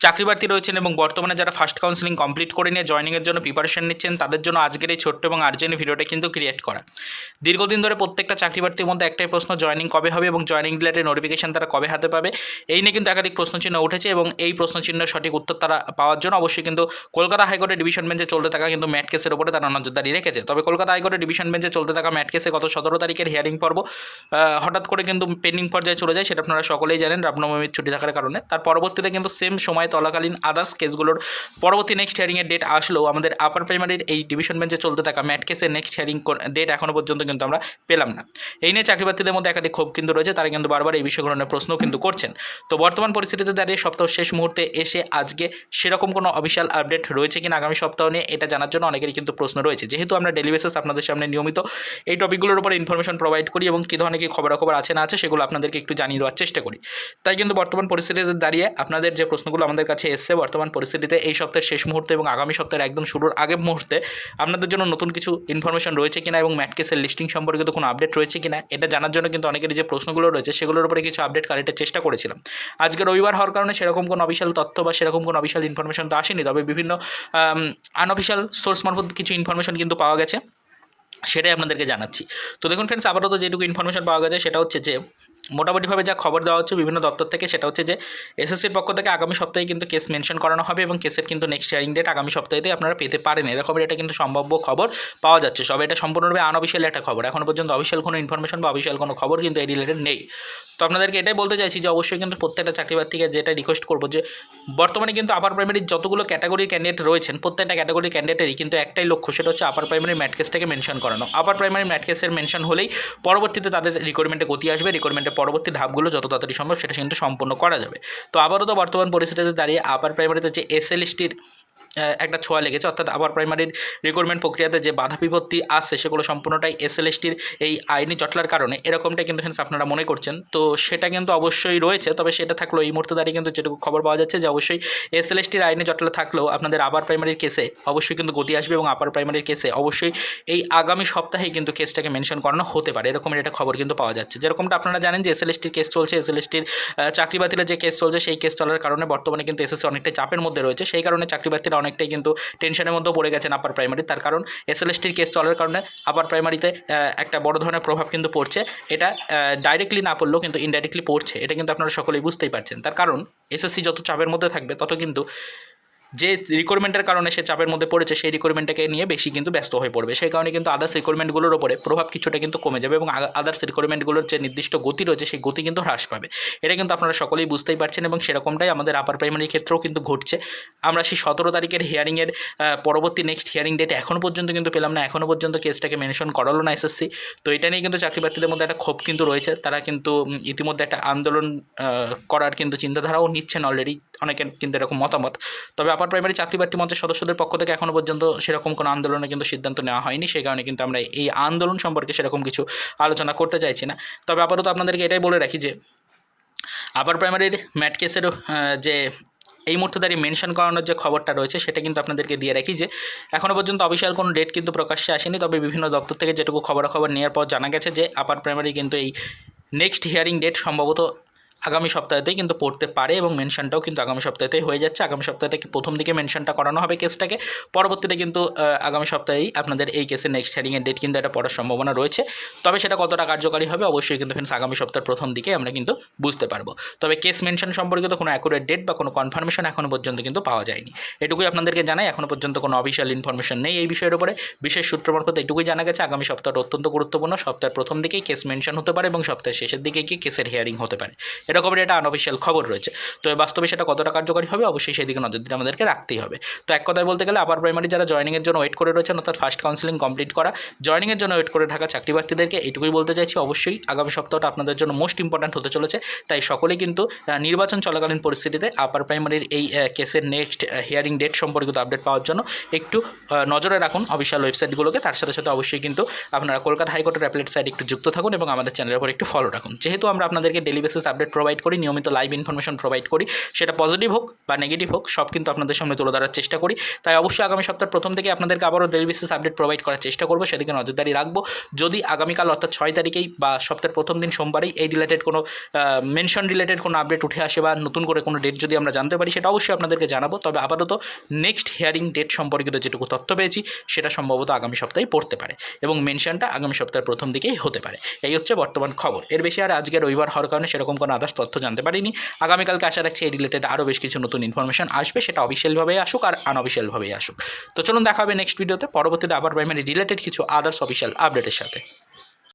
চাকরি প্রার্থী রয়েছেন এবং বর্তমানে যারা ফার্স্ট কাউন্সিলিং কমপ্লিট করে নিয়ে জয়নিংয়ের জন্য প্রিপারেশন নিচ্ছেন, তাদের জন্য আজকের এই ছোট্ট এবং আর্জেন্ট ভিডিওটা কিন্তু ক্রিয়েট করা। দীর্ঘদিন ধরে প্রত্যেকটা চাকরি প্রার্থীর মধ্যে একটাই প্রশ্ন জয়নিং কবে হবে এবং জয়নিং রিলেটেড নোটিফিকেশন তারা কবে হাতে পাবে? এই নিয়ে কিন্তু একাধিক প্রশ্নচিহ্ন উঠেছে এবং এই প্রশ্নচিহ্নের সঠিক উত্তর তারা পাওয়ার জন্য অবশ্যই কিন্তু কলকাতা হাইকোর্টের ডিভিশন বেঞ্চে চলতে থাকা কিন্তু ম্যাট কেসের উপরে তারা নজরদারি রেখেছে। তবে কলকাতা হাইকোর্টের ডিভিশন বেঞ্চে চলতে থাকা ম্যাট কেসে গত সতেরো তারিখের হিয়ারিং পর্ব হঠাৎ করে কিন্তু পেন্ডিং পর্যায়ে চলে যায়, সেটা আপনারা সকলেই জানেন, রামনবমীর ছুটি থাকার কারণে। তার পরবর্তীতে কিন্তু সেম সময় চলাকালীন আদার্স কেসগুলোর পরবর্তী নেক্সট হিয়ারিংয়ের ডেট আসলেও আমাদের আপার প্রাইমারির এই ডিভিশন বেঞ্চে চলতে থাকা ম্যাট কেসের নেক্সট হিয়ারিং ডেট এখনও পর্যন্ত কিন্তু আমরা পেলাম না। এই নিয়ে চাকরি প্রার্থীদের মধ্যে একাধিক ক্ষোভ কিন্তু রয়েছে, তারা কিন্তু বারবার এই বিষয়গুলো নিয়ে প্রশ্ন কিন্তু করছেন। তো বর্তমান পরিস্থিতিতে দাঁড়িয়ে সপ্তাহ শেষ মুহূর্তে এসে আজকে সেরকম কোনো অফিসিয়াল আপডেট রয়েছে কিনা আগামী সপ্তাহ নিয়ে এটা জানার জন্য অনেকেরই কিন্তু প্রশ্ন রয়েছে। যেহেতু আমরা ডেলি বেসিস আপনাদের সামনে নিয়মিত এই টপিকগুলোর উপরে ইনফরমেশন প্রোভাইড করি এবং কী ধরনের কী খবরাখবর আছে না আছে সেগুলো আপনাদেরকে একটু জানিয়ে দেওয়ার চেষ্টা করি। তাই কিন্তু বর্তমান পরিস্থিতিতে দাঁড়িয়ে আপনাদের যে প্রশ্নগুলো আমাদের কাছে এসছে বর্তমান পরিস্থিতিতে। এই সপ্তাহের শেষ মুহূর্তে এবং আগামী সপ্তাহের একদম শুরুর আগের মুহূর্তে আপনাদের জন্য নতুন কিছু ইনফরমেশন রয়েছে কিনা এবং ম্যাট কেসের লিস্টিং সম্পর্কিত কোনো আপডেট রয়েছে কিনা, এটা জানার জন্য কিন্তু অনেকের যে প্রশ্নগুলো রয়েছে সেগুলোর উপরে কিছু আপডেট কালেক্টের চেষ্টা করেছিলাম। আজকে রবিবার হওয়ার কারণে সেরকম কোনো অফিসিয়াল তথ্য বা সেরকম কোনো অফিসিয়াল ইনফরমেশন তো আসেনি, তবে বিভিন্ন আনঅফিসিয়াল সোর্স মারফত কিছু ইনফরমেশন কিন্তু পাওয়া গেছে, সেটাই আপনাদেরকে জানাচ্ছি। তো দেখুন ফ্রেন্ডস আপাতত যেটুকু ইনফরমেশন পাওয়া গেছে সেটা হচ্ছে যে মোটামুটিভাবে যা খবর দেওয়া হচ্ছে বিভিন্ন দপ্তর থেকে সেটা হচ্ছে যে এসএসসির পক্ষ থেকে আগামী সপ্তাহে কিন্তু কেস মেনশন করানো হবে এবং কেসের কিন্তু নেক্সট হিয়ারিং ডেট আগামী সপ্তাহেতেই আপনারা পেতে পারেন। এরকম এটা কিন্তু সম্ভাব্য খবর পাওয়া যাচ্ছে। সবে এটা সম্পূর্ণরূপে আনঅফিসিয়াল একটা খবর। এখনও পর্যন্ত অফিসিয়াল কোনো ইনফরমেশন বা অফিসিয়াল কোনো খবর কিন্তু এই রিলেটেড নেই। তো আপনাদেরকে এটাই বলতে চাইছি যে অবশ্যই কিন্তু প্রত্যেকটা চাকরি প্রার্থীকে যেটা রিকোয়েস্ট করব যে বর্তমানে কিন্তু আপার প্রাইমারির যতগুলো ক্যাটাগরির ক্যান্ডিডেট রয়েছেন, প্রত্যেকটা ক্যাটাগরির ক্যান্ডিডেটেরই কিন্তু একটাই লক্ষ্য, সেটা হচ্ছে আপার প্রাইমারি ম্যাটকেসটাকে মেনশন করানো। আপার প্রাইমারি ম্যাটকেসের মেনশন হলেই পরবর্তীতে তাদের রিকোয়ারমেন্টে গতি আসবে রিকোয়ারমেন্টের পরবর্তী ধাপগুলো যত তাড়াতাড়ি সম্ভব সেটা কিন্তু সম্পূর্ণ করা যাবে। তো আবারও তো বর্তমান পরিস্থিতিতে দাঁড়িয়ে আপার প্রাইমারিতে যে এসএলএসটির একটা ছোঁয়া লেগেছে। অর্থাৎ আবার প্রাইমারির রিক্রুটমেন্ট প্রক্রিয়াতে যে বাধা বিপত্তি আসছে সেগুলো সম্পূর্ণটাই এসএলএসটির এই আইনি জটলার কারণে। এরকমটা কিন্তু ফ্রেন্ডস আপনারা মনে করছেন। তো সেটা কিন্তু অবশ্যই রয়েছে, তবে সেটা থাকলেও এই মুহূর্তে দাঁড়িয়ে কিন্তু যেটুকু খবর পাওয়া যাচ্ছে যে অবশ্যই এসএলএসটির আইনি জটলা থাকলেও আপনাদের আবার প্রাইমারির কেসে অবশ্যই কিন্তু গতি আসবে এবং আপার প্রাইমারির কেসে অবশ্যই এই আগামী সপ্তাহেই কিন্তু কেসটাকে মেনশন করানো হতে পারে। এরকমের একটা খবর কিন্তু পাওয়া যাচ্ছে। যেরকমটা আপনারা জানেন যে এসএলএসটির কেস চলছে এসএলএসটির চাকরি বাতিলের যে কেস চলছে, সেই কেস চলার কারণে বর্তমানে কিন্তু এসএসসি অনেকটা চাপের মধ্যে রয়েছে। সেই কারণে চাকরি বাতিলরা অনেকটাই কিন্তু টেনশনের মধ্যেও পড়ে গেছেন আপার প্রাইমারি তার কারণ এসএলএসটির কেস চলার কারণে আপার প্রাইমারিতে একটা বড় ধরনের প্রভাব কিন্তু পড়ছে। এটা ডাইরেক্টলি না পড়লেও কিন্তু ইনডাইরেক্টলি পড়ছে। এটা কিন্তু আপনারা সকলেই বুঝতেই পারছেন। তার কারণ এসএসসি যত চাপের মধ্যে থাকবে, তত কিন্তু যে রিকোয়ারমেন্টের কারণে সে চাপের মধ্যে পড়েছে, সেই রিকোয়ারমেন্টটাকে নিয়ে বেশি কিন্তু ব্যস্ত হয়ে পড়বে। সেই কারণে কিন্তু আদার্স রিকোয়ারমেন্টগুলোর ওপরে প্রভাব কিছুটা কিন্তু কমে যাবে এবং আদার্স রিকোয়ারমেন্টগুলোর যে নির্দিষ্ট গতি রয়েছে, সেই গতি কিন্তু হ্রাস পাবে। এটা কিন্তু আপনারা সকলেই বুঝতেই পারছেন এবং সেরকমটাই আমাদের আপার প্রাইমারি ক্ষেত্রেও কিন্তু ঘটছে। আমরা সেই সতেরো তারিখের হিয়ারিংয়ের পরবর্তী নেক্সট হিয়ারিং ডেট এখনও পর্যন্ত কিন্তু পেলাম না এখনও পর্যন্ত কেসটাকে মেনশন করালো না এসএসসি তো এটা নিয়ে কিন্তু চাকরি প্রার্থীদের মধ্যে একটা ক্ষোভ কিন্তু রয়েছে। তারা কিন্তু ইতিমধ্যে একটা আন্দোলন করার কিন্তু চিন্তাধারাও নিচ্ছেন অলরেডি অনেকের কিন্তু এরকম মতামত। তবে আপার প্রাইমারি চাকরি প্রার্থী মঞ্চের সদস্যদের পক্ষ থেকে এখনও পর্যন্ত সেরকম কোনো আন্দোলনে কিন্তু সিদ্ধান্ত নেওয়া হয়নি। সেই কারণে কিন্তু আমরা এই আন্দোলন সম্পর্কে সেরকম কিছু আলোচনা করতে চাইছি না। তবে আপাতত আপনাদেরকে এটাই বলে রাখি যে, আপার প্রাইমারির ম্যাট কেসেরও যে এই মুহূর্তে দাঁড়িয়ে মেনশন করানোর যে খবরটা রয়েছে, সেটা কিন্তু আপনাদেরকে দিয়ে রাখি যে এখনও পর্যন্ত অফিসিয়াল কোনো ডেট কিন্তু প্রকাশ্যে আসেনি। তবে বিভিন্ন দপ্তর থেকে যেটুকু খবরাখবর নেওয়ার পর জানা গেছে যে, আপার প্রাইমারি কিন্তু এই নেক্সট হিয়ারিং ডেট সম্ভবত আগামী সপ্তাহতেই কিন্তু পড়তে পারে এবং মেনশনটাও কিন্তু আগামী সপ্তাহতেই হয়ে যাচ্ছে। আগামী সপ্তাহ থেকে প্রথম দিকে মেনশনটা করানো হবে কেসটাকে পরবর্তীতে কিন্তু আগামী সপ্তাহেই আপনাদের এই কেসের নেক্সট হিয়ারিংয়ের ডেট কিন্তু একটা পড়ার সম্ভাবনা রয়েছে। তবে সেটা কতটা কার্যকারী হবে অবশ্যই কিন্তু ফ্রেন্ডস আগামী সপ্তাহের প্রথম দিকে আমরা কিন্তু বুঝতে পারব। তবে কেস মেনশন সম্পর্কিত কোনো অ্যাকুরেট ডেট বা কোনো কনফার্মেশন এখনও পর্যন্ত কিন্তু পাওয়া যায়নি। এটুকুই আপনাদেরকে জানাই এখনও পর্যন্ত কোনো অফিসিয়াল ইনফরমেশন নেই এই বিষয়ের উপরে। বিশেষ সূত্র মারফত এটুকুই জানা গেছে, আগামী সপ্তাহটা অত্যন্ত গুরুত্বপূর্ণ। সপ্তাহের প্রথম দিকেই কেস মেনশন হতে পারে এবং সপ্তাহের শেষের দিকে গিয়ে কেসের হিয়ারিং হতে পারে। এরকমের এটা আনঅফিসিয়াল খবর রয়েছে। তো বাস্তবে সেটা কতটা কার্যকরী হবে, অবশ্যই সেই দিকে নজর দিতে আমাদেরকে রাখতেই হবে। তো এক কথায় বলতে গেলে আপার প্রাইমারি যারা জয়নিংয়ের জন্য ওয়েট করে রয়েছেন, অর্থাৎ ফার্স্ট কাউন্সিলিং কমপ্লিট করা জয়নিংয়ের জন্য ওয়েট করে থাকা চাকরি প্রার্থীদেরকে এইটুকুই বলতে চাইছি, অবশ্যই আগামী সপ্তাহটা আপনাদের জন্য মোস্ট ইম্পর্ট্যান্ট হতে চলেছে। তাই সকলেই কিন্তু নির্বাচন চলাকালীন পরিস্থিতিতে আপার প্রাইমারির এই কেসের নেক্সট হিয়ারিং ডেট সম্পর্কিত আপডেট পাওয়ার জন্য একটু নজরে রাখুন অফিসিয়াল ওয়েবসাইটগুলোকে তার সাথে সাথে অবশ্যই কিন্তু আপনারা কলকাতা হাইকোর্টের অ্যাপলেট সাইট একটু যুক্ত থাকুন এবং আমাদের চ্যানেলের উপর একটু ফলো রাখুন। যেহেতু আমরা আপনাদেরকে ডেলি বেসিস আপডেট প্রোভাইড করি, নিয়মিত লাইভ ইনফরমেশন প্রোভাইড করি। সেটা পজিটিভ হোক বা নেগেটিভ হোক, সব কিন্তু আপনাদের সামনে তুলে ধরার চেষ্টা করি। তাই অবশ্যই আগামী সপ্তাহের প্রথম থেকে আপনাদেরকে আবারও ডেলি বেসিস আপডেট প্রোভাইড করার চেষ্টা করব। সেদিকে নজরদারি রাখব। যদি আগামীকাল, অর্থাৎ ছয় তারিখেই বা সপ্তাহের প্রথম দিন সোমবারেই এই রিলেটেড কোনো মেনশন রিলেটেড কোনো আপডেট উঠে আসে বা নতুন করে কোনো ডেট যদি আমরা জানতে পারি, সেটা অবশ্যই আপনাদেরকে জানাব। তবে আপাতত নেক্সট হিয়ারিং ডেট সম্পর্কিত যেটুকু তথ্য পেয়েছি, সেটা সম্ভবত আগামী সপ্তাহেই পড়তে পারে এবং মেনশনটা আগামী সপ্তাহের প্রথম দিকেই হতে পারে। এই হচ্ছে বর্তমান খবর। এর বেশি আর আজকে রবিবার হওয়ার কারণে সেরকম কোনো আদার্স তথ্য জানতে পারিনি। আগামীকালকে আশা রাখছি এই রিলেটেড আরও বেশ কিছু নতুন ইনফরমেশন আসবে, সেটা অফিসিয়ালভাবেই আসুক আর আনঅফিসিয়ালভাবেই আসুক। তো চলুন দেখা হবে নেক্সট ভিডিওতে পরবর্তীতে আবার প্রাইমারি রিলেটেড কিছু আদার্স অফিসিয়াল আপডেটের সাথে।